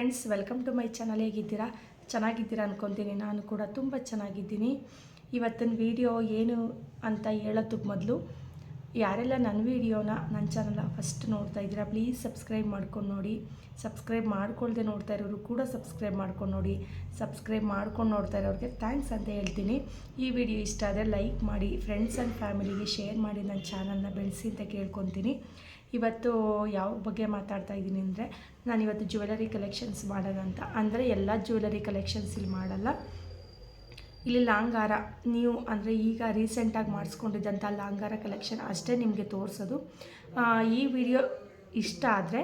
Friends welcome to my channel ಹೇಗಿದ್ದೀರಾ? ಚೆನ್ನಾಗಿದ್ದೀರಾ ಅಂದ್ಕೊತೀನಿ ನಾನು ಕೂಡ ತುಂಬ ಚೆನ್ನಾಗಿದ್ದೀನಿ. ಇವತ್ತಿನ ವಿಡಿಯೋ ಏನು ಅಂತ ಹೇಳೋದಕ್ಕೆ ಮೊದಲು ಯಾರೆಲ್ಲ ನನ್ನ ವೀಡಿಯೋನ, ನನ್ನ ಚಾನಲ್ನ ಫಸ್ಟ್ ನೋಡ್ತಾ ಇದ್ದೀರಾ ಪ್ಲೀಸ್ ಸಬ್ಸ್ಕ್ರೈಬ್ ಮಾಡ್ಕೊಂಡು ನೋಡಿ. ಸಬ್ಸ್ಕ್ರೈಬ್ ಮಾಡ್ಕೊಳ್ದೆ ನೋಡ್ತಾ ಇರೋರು ಕೂಡ ಸಬ್ಸ್ಕ್ರೈಬ್ ಮಾಡ್ಕೊಂಡು ನೋಡಿ. ಸಬ್ಸ್ಕ್ರೈಬ್ ಮಾಡ್ಕೊಂಡು ನೋಡ್ತಾ ಇರೋರಿಗೆ ಥ್ಯಾಂಕ್ಸ್ ಅಂತ ಹೇಳ್ತೀನಿ. ಈ ವಿಡಿಯೋ ಇಷ್ಟ ಆದರೆ ಲೈಕ್ ಮಾಡಿ ಫ್ರೆಂಡ್ಸ್ ಆ್ಯಂಡ್ ಫ್ಯಾಮಿಲಿಗೆ ಶೇರ್ ಮಾಡಿ ನನ್ನ ಚಾನಲ್ನ ಬೆಳೆಸಿ ಅಂತ ಕೇಳ್ಕೊತೀನಿ. ಇವತ್ತು ಯಾವ ಬಗ್ಗೆ ಮಾತಾಡ್ತಾ ಇದ್ದೀನಿ ಅಂದರೆ ನಾನು ಇವತ್ತು ಜ್ಯುವೆಲರಿ ಕಲೆಕ್ಷನ್ಸ್ ಮಾಡೋಣ ಅಂತ. ಅಂದರೆ ಎಲ್ಲ ಜ್ಯುವೆಲರಿ ಕಲೆಕ್ಷನ್ಸ್ ಇಲ್ಲಿ ಮಾಡಲ್ಲ. ಇಲ್ಲಿ ಲಾಂಗಾರ, ನೀವು ಅಂದರೆ ಈಗ ರೀಸೆಂಟಾಗಿ ಮಾಡಿಸ್ಕೊಂಡಿದ್ದಂಥ ಲಾಂಗಾರ ಕಲೆಕ್ಷನ್ ಅಷ್ಟೇ ನಿಮಗೆ ತೋರಿಸೋದು. ಈ ವಿಡಿಯೋ ಇಷ್ಟ ಆದರೆ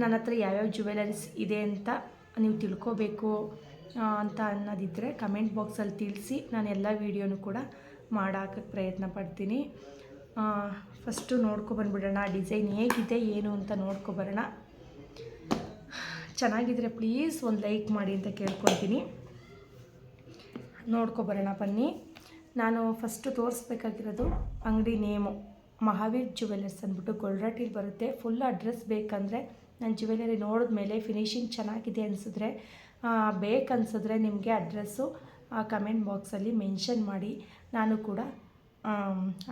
ನನ್ನ ಹತ್ರ ಯಾವ್ಯಾವ ಜ್ಯುವೆಲರೀಸ್ ಇದೆ ಅಂತ ನೀವು ತಿಳ್ಕೊಬೇಕು ಅಂತ ಅನ್ನೋದಿದ್ದರೆ ಕಮೆಂಟ್ ಬಾಕ್ಸಲ್ಲಿ ತಿಳಿಸಿ. ನಾನು ಎಲ್ಲ ವೀಡಿಯೋನು ಕೂಡ ಮಾಡೋಕ್ಕೆ ಪ್ರಯತ್ನ ಪಡ್ತೀನಿ. ಫಸ್ಟು ನೋಡ್ಕೊಬಂದ್ಬಿಡೋಣ ಡಿಸೈನ್ ಹೇಗಿದೆ, ಏನು ಅಂತ ನೋಡ್ಕೊಬರೋಣ ಚೆನ್ನಾಗಿದ್ರೆ ಪ್ಲೀಸ್ ಒಂದು ಲೈಕ್ ಮಾಡಿ ಅಂತ ಕೇಳ್ಕೊತೀನಿ ನೋಡ್ಕೊಬರೋಣ ಬನ್ನಿ. ನಾನು ಫಸ್ಟು ತೋರಿಸ್ಬೇಕಾಗಿರೋದು ಅಂಗಡಿ ನೇಮು. ಮಹಾವೀರ್ ಜ್ಯುವೆಲರ್ಸ್ ಅಂದ್ಬಿಟ್ಟು ಗೊಲ್ರಟ್ಟಿಲಿ ಬರುತ್ತೆ. ಫುಲ್ ಅಡ್ರೆಸ್ ಬೇಕಂದರೆ ನಾನು ಜ್ಯುವೆಲರಿ ನೋಡಿದ್ಮೇಲೆ ಫಿನಿಶಿಂಗ್ ಚೆನ್ನಾಗಿದೆ ಅನಿಸಿದ್ರೆ ಬೇಕನ್ಸಿದ್ರೆ ನಿಮಗೆ ಅಡ್ರೆಸ್ಸು ಕಮೆಂಟ್ ಬಾಕ್ಸಲ್ಲಿ ಮೆನ್ಷನ್ ಮಾಡಿ. ನಾನು ಕೂಡ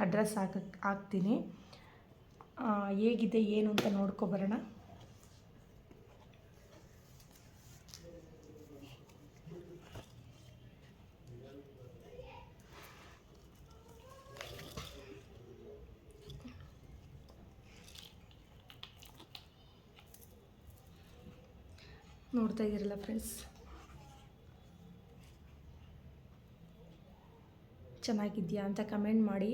ಅಡ್ರೆಸ್ ಹಾಕಕ್ಕೆ ಹಾಕ್ತೀನಿ. ಆ, ಹೇಗಿದೆ ಏನು ಅಂತ ನೋಡ್ಕೊಬರೋಣ ನೋಡ್ತಾ ಇದ್ದೀರಲ್ಲ ಫ್ರೆಂಡ್ಸ್ ಚೆನ್ನಾಗಿದೆಯಾ ಅಂತ ಕಮೆಂಟ್ ಮಾಡಿ.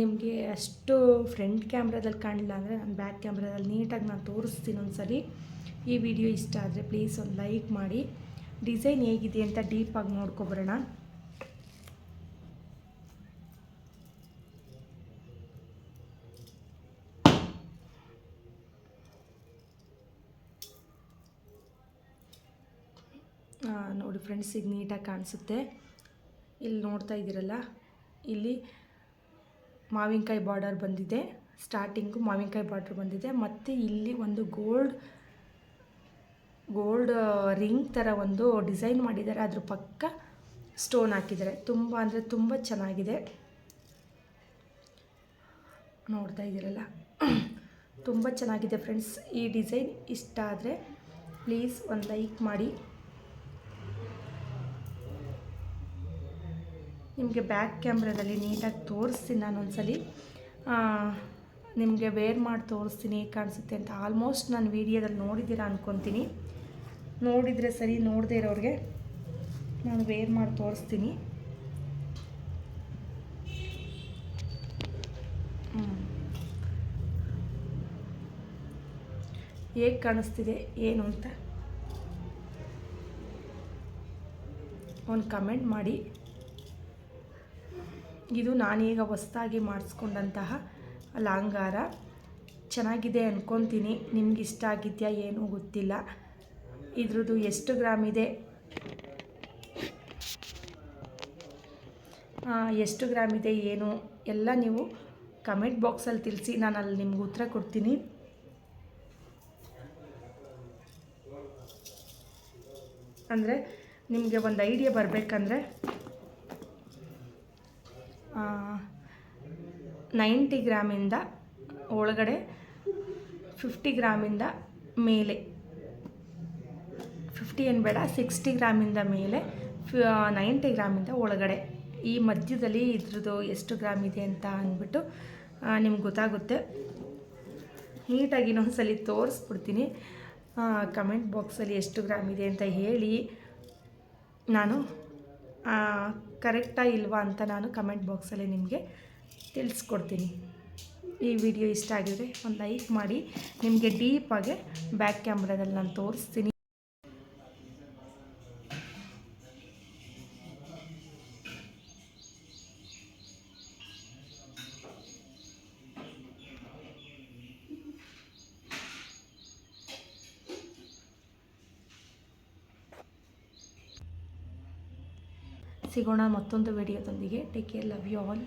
ನಿಮಗೆ ಅಷ್ಟು ಫ್ರಂಟ್ ಕ್ಯಾಮ್ರಾದಲ್ಲಿ ಕಾಣಲಿಲ್ಲ ಅಂದರೆ ನಾನು ಬ್ಯಾಕ್ ಕ್ಯಾಮ್ರಾದಲ್ಲಿ ನೀಟಾಗಿ ನಾನು ತೋರಿಸ್ತೀನಿ ಒಂದ್ಸಲಿ ಈ ವಿಡಿಯೋ ಇಷ್ಟ ಆದರೆ ಪ್ಲೀಸ್ ಒಂದು ಲೈಕ್ ಮಾಡಿ. ಡಿಸೈನ್ ಹೇಗಿದೆ ಅಂತ ಡೀಪಾಗಿ ನೋಡ್ಕೊಬರೋಣ ನೋಡಿ ಫ್ರೆಂಡ್ಸ್ ಈಗ ನೀಟಾಗಿ ಕಾಣಿಸುತ್ತೆ. ಇಲ್ಲಿ ನೋಡ್ತಾ ಇದ್ದೀರಲ್ಲ, ಇಲ್ಲಿ ಮಾವಿನಕಾಯಿ ಬಾರ್ಡರ್ ಬಂದಿದೆ. ಸ್ಟಾರ್ಟಿಂಗು ಮಾವಿನಕಾಯಿ ಬಾರ್ಡರ್ ಬಂದಿದೆ. ಮತ್ತು ಇಲ್ಲಿ ಒಂದು ಗೋಲ್ಡ್ ಗೋಲ್ಡ್ ರಿಂಗ್ ಥರ ಒಂದು ಡಿಸೈನ್ ಮಾಡಿದ್ದಾರೆ. ಅದ್ರ ಪಕ್ಕ ಸ್ಟೋನ್ ಹಾಕಿದ್ದಾರೆ. ತುಂಬ ಅಂದರೆ ತುಂಬ ಚೆನ್ನಾಗಿದೆ. ನೋಡ್ತಾ ಇದ್ದೀರಲ್ಲ, ತುಂಬ ಚೆನ್ನಾಗಿದೆ ಫ್ರೆಂಡ್ಸ್ ಈ ಡಿಸೈನ್ ಇಷ್ಟ ಆದರೆ ಪ್ಲೀಸ್ ಒಂದು ಲೈಕ್ ಮಾಡಿ. ನಿಮಗೆ ಬ್ಯಾಕ್ ಕ್ಯಾಮ್ರಾದಲ್ಲಿ ನೀಟಾಗಿ ತೋರಿಸ್ತೀನಿ ನಾನು ಒಂದ್ಸಲಿ ನಿಮಗೆ ವೇರ್ ಮಾಡಿ ತೋರಿಸ್ತೀನಿ ಹೇಗೆ ಕಾಣಿಸುತ್ತೆ ಅಂತ. ಆಲ್ಮೋಸ್ಟ್ ನಾನು ವೀಡಿಯೋದಲ್ಲಿ ನೋಡಿದ್ದೀರಾ ಅಂದ್ಕೊತೀನಿ ನೋಡಿದರೆ ಸರಿ, ನೋಡದೇ ಇರೋರಿಗೆ ನಾನು ವೇರ್ ಮಾಡಿ ತೋರಿಸ್ತೀನಿ. ಹೇಗೆ ಕಾಣಿಸ್ತಿದೆ, ಏನು ಅಂತ? ಒಂದು ಕಮೆಂಟ್ ಮಾಡಿ. ಇದು ನಾನೀಗ ಹೊಸ್ದಾಗಿ ಮಾಡಿಸ್ಕೊಂಡಂತಹ ಲಾಂಗಾರ ಚೆನ್ನಾಗಿದೆ ಅಂದ್ಕೊತೀನಿ ನಿಮ್ಗೆ ಇಷ್ಟ ಆಗಿದೆಯಾ ಏನೂ ಗೊತ್ತಿಲ್ಲ. ಇದ್ರದ್ದು ಎಷ್ಟು ಗ್ರಾಮ್ ಇದೆ? ಎಷ್ಟು ಗ್ರಾಮ್ ಇದೆ ಏನು? ಎಲ್ಲ ನೀವು ಕಮೆಂಟ್ ಬಾಕ್ಸಲ್ಲಿ ತಿಳಿಸಿ. ನಾನು ಅಲ್ಲಿ ನಿಮ್ಗೆ ಉತ್ತರ ಕೊಡ್ತೀನಿ. ಅಂದರೆ ನಿಮಗೆ ಒಂದು ಐಡಿಯಾ ಬರಬೇಕಂದ್ರೆ ನೈಂಟಿ ಗ್ರಾಮಿಂದ ಒಳಗಡೆ ಫಿಫ್ಟಿ ಗ್ರಾಮಿಂದ ಮೇಲೆ. ಫಿಫ್ಟಿ ಏನು ಬೇಡ, ಸಿಕ್ಸ್ಟಿ ಗ್ರಾಮಿಂದ ಮೇಲೆ ನೈಂಟಿ ಗ್ರಾಮಿಂದ ಒಳಗಡೆ. ಈ ಮಧ್ಯದಲ್ಲಿ ಇದ್ರದ್ದು ಎಷ್ಟು ಗ್ರಾಮ್ ಇದೆ ಅಂತ ಅಂದ್ಬಿಟ್ಟು ನಿಮ್ಗೆ ಗೊತ್ತಾಗುತ್ತೆ. ನೀಟಾಗಿ ಇನ್ನೊಂದ್ಸಲಿ ತೋರಿಸ್ಬಿಡ್ತೀನಿ. ಕಮೆಂಟ್ ಬಾಕ್ಸಲ್ಲಿ ಎಷ್ಟು ಗ್ರಾಮ್ ಇದೆ ಅಂತ ಹೇಳಿ. ನಾನು ಕರೆಕ್ಟಾ ಇಲ್ವಾ ಅಂತ ನಾನು ಕಮೆಂಟ್ ಬಾಕ್ಸಲ್ಲಿ ನಿಮಗೆ ತಿಳಿಸ್ಕೊಡ್ತೀನಿ. ಈ ವಿಡಿಯೋ ಇಷ್ಟ ಆಗಿದ್ರೆ ಒಂದು ಲೈಕ್ ಮಾಡಿ. ನಿಮಗೆ ಡೀಪಾಗೆ ಬ್ಯಾಕ್ ಕ್ಯಾಮ್ರಾದಲ್ಲಿ ನಾನು ತೋರಿಸ್ತೀನಿ. ಸಿಗೋಣ ಮತ್ತೊಂದು ವಿಡಿಯೋದೊಂದಿಗೆ. Take care love you all